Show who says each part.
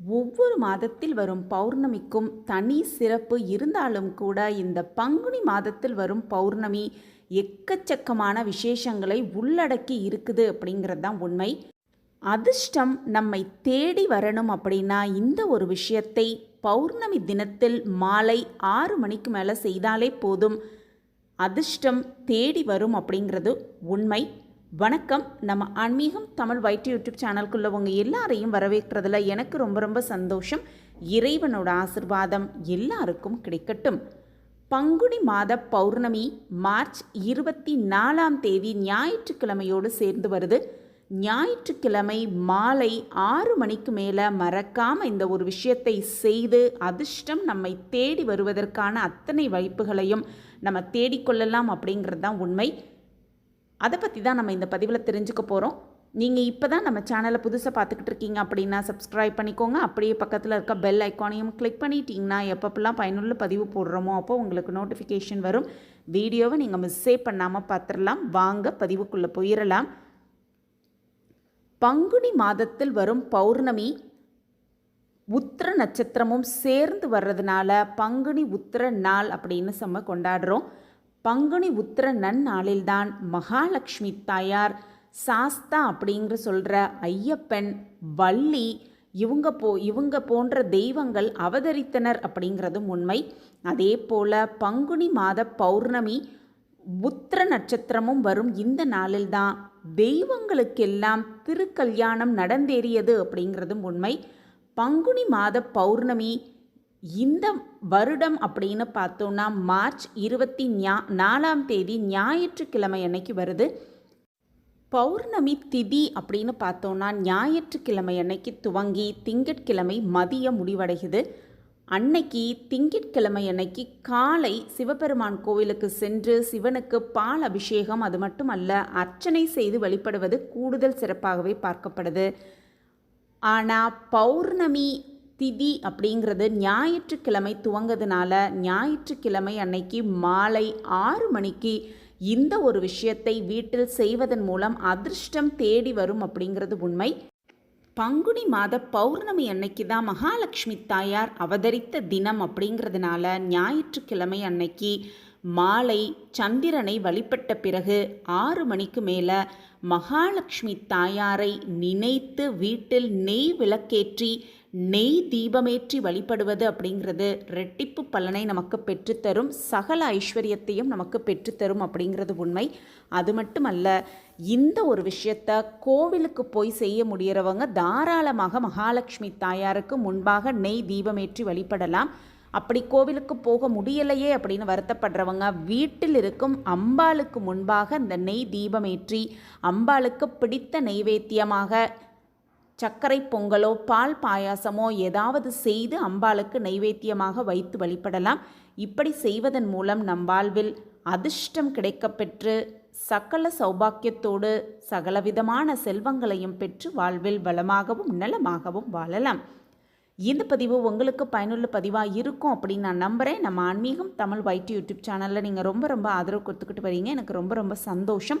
Speaker 1: ஒவ்வொரு மாதத்தில் வரும் பௌர்ணமிக்கும் தனி சிறப்பு இருந்தாலும் கூட இந்த பங்குனி மாதத்தில் வரும் பௌர்ணமி எக்கச்சக்கமான விசேஷங்களை உள்ளடக்கி இருக்குது அப்படிங்கிறது தான் உண்மை. அதிர்ஷ்டம் நம்மை தேடி வரணும் அப்படின்னா இந்த ஒரு விஷயத்தை பௌர்ணமி தினத்தில் மாலை ஆறு மணிக்கு மேலே செய்தாலே போதும். அதிர்ஷ்டம் தேடி வரும் அப்படிங்கிறது உண்மை. வணக்கம். நம்ம ஆன்மீகம் தமிழ் வைட்டு யூடியூப் சேனலுக்குள்ள உங்க எல்லாரையும் வரவேற்கிறதுல எனக்கு ரொம்ப ரொம்ப சந்தோஷம். இறைவனோட ஆசிர்வாதம் எல்லாருக்கும் கிடைக்கட்டும். பங்குனி மாத பௌர்ணமி மார்ச் இருபத்தி நாலாம் தேதி ஞாயிற்றுக்கிழமையோடு சேர்ந்து வருது. ஞாயிற்றுக்கிழமை மாலை ஆறு மணிக்கு மேலே மறக்காமல் இந்த ஒரு விஷயத்தை செய்து அதிர்ஷ்டம் நம்மை தேடி வருவதற்கான அத்தனை வாய்ப்புகளையும் நம்ம தேடிக்கொள்ளலாம் அப்படிங்கிறது தான் உண்மை. அதை பற்றி தான் நம்ம இந்த பதிவில் தெரிஞ்சுக்க போகிறோம் நீங்கள் இப்போ தான் நம்ம சேனலை புதுசாக பார்த்துக்கிட்டு இருக்கீங்க அப்படின்னா சப்ஸ்கிரைப் பண்ணிக்கோங்க. அப்படியே பக்கத்தில் இருக்க பெல் ஐக்கானையும் கிளிக் பண்ணிட்டீங்கன்னா எப்பப்பெல்லாம் பயனுள்ள பதிவு போடுறோமோ அப்போ உங்களுக்கு நோட்டிஃபிகேஷன் வரும். வீடியோவை நீங்கள் மிஸ்ஸே பண்ணாமல் பார்த்துடலாம். வாங்க பதிவுக்குள்ளே போயிடலாம் பங்குனி மாதத்தில் வரும் பௌர்ணமி உத்திர நட்சத்திரமும் சேர்ந்து வர்றதுனால பங்குனி உத்திர நாள் அப்படின்னு நம்ம கொண்டாடுறோம். பங்குனி உத்திர நன்னாளில்தான் மகாலட்சுமி தாயார். சாஸ்தா அப்படிங்கிற சொல்கிற ஐயப்பன் வள்ளி இவங்க போ இவங்க போன்ற தெய்வங்கள் அவதரித்தனர் அப்படிங்கிறதும் உண்மை. அதே போல் பங்குனி மாத பௌர்ணமி உத்திர நட்சத்திரமும் வரும் இந்த நாளில்தான். தெய்வங்களுக்கெல்லாம் திருக்கல்யாணம் நடந்தேறியது அப்படிங்கிறதும் உண்மை. பங்குனி மாத பௌர்ணமி இந்த வருடம் அப்படின்னு பார்த்தோன்னா மார்ச் இருபத்தி ஞா நாலாம் தேதி ஞாயிற்றுக்கிழமை அன்னைக்கு வருது. பௌர்ணமி திதி அப்படின்னு பார்த்தோன்னா ஞாயிற்றுக்கிழமை அன்னைக்கு துவங்கி திங்கட்கிழமை மதியம் முடிவடைகிறது. அன்னைக்கு திங்கட்கிழமை அன்னைக்கு காலை சிவபெருமான் கோவிலுக்கு சென்று சிவனுக்கு பால் அபிஷேகம் அது மட்டும் அல்ல அர்ச்சனை செய்து வழிபடுவது கூடுதல் சிறப்பாகவே பார்க்கப்படுது. ஆனால் பௌர்ணமி திதி அப்படிங்கிறது ஞாயிற்றுக்கிழமை துவங்கிறதுனால ஞாயிற்றுக்கிழமை அன்னைக்கு மாலை ஆறு மணிக்கு இந்த ஒரு விஷயத்தை வீட்டில் செய்வதன் மூலம் அதிர்ஷ்டம் தேடி வரும் அப்படிங்கிறது உண்மை. பங்குனி மாத பௌர்ணமி அன்னைக்கு தான் மகாலட்சுமி தாயார் அவதரித்த தினம் அப்படிங்கிறதுனால ஞாயிற்றுக்கிழமை அன்னைக்கு மாலை சந்திரனை வழிபட்ட பிறகு ஆறு மணிக்கு மேலே மகாலட்சுமி தாயாரை நினைத்து வீட்டில் நெய் விளக்கேற்றி நெய் தீபமேற்றி வழிபடுவது அப்படிங்கிறது ரெட்டிப்பு பலனை நமக்கு பெற்றுத்தரும் சகல ஐஸ்வர்யத்தையும் நமக்கு பெற்றுத்தரும் அப்படிங்கிறது உண்மை. அது மட்டுமல்ல இந்த ஒரு விஷயத்த கோவிலுக்கு போய் செய்ய முடிகிறவங்க தாராளமாக மகாலட்சுமி தாயாருக்கு முன்பாக நெய் தீபமேற்றி வழிபடலாம். அப்படி கோவிலுக்கு போக முடியலையே அப்படின்னு வருத்தப்படுறவங்க வீட்டில் இருக்கும் அம்பாளுக்கு முன்பாக இந்த நெய் தீபமேற்றி அம்பாளுக்கு பிடித்த நெய்வேத்தியமாக சர்க்கரை பொங்கலோ பால் பாயாசமோ ஏதாவது செய்து அம்பாளுக்கு நைவேத்தியமாக வைத்து வழிபடலாம். இப்படி செய்வதன் மூலம் நம் வாழ்வில் அதிர்ஷ்டம் கிடைக்கப்பெற்று சகல சௌபாக்கியத்தோடு சகலவிதமான செல்வங்களையும் பெற்று வாழ்வில் வளமாகவும் நலமாகவும் வாழலாம். இந்த பதிவு உங்களுக்கு பயனுள்ள பதிவாக இருக்கும் அப்படின்னு நான் நம்புகிறேன் நம்ம ஆன்மீகம் தமிழ் வைட் யூடியூப் சேனலில் நீங்கள் ரொம்ப ரொம்ப ஆதரவு கொடுத்துக்கிட்டு வரீங்க. எனக்கு ரொம்ப ரொம்ப சந்தோஷம்.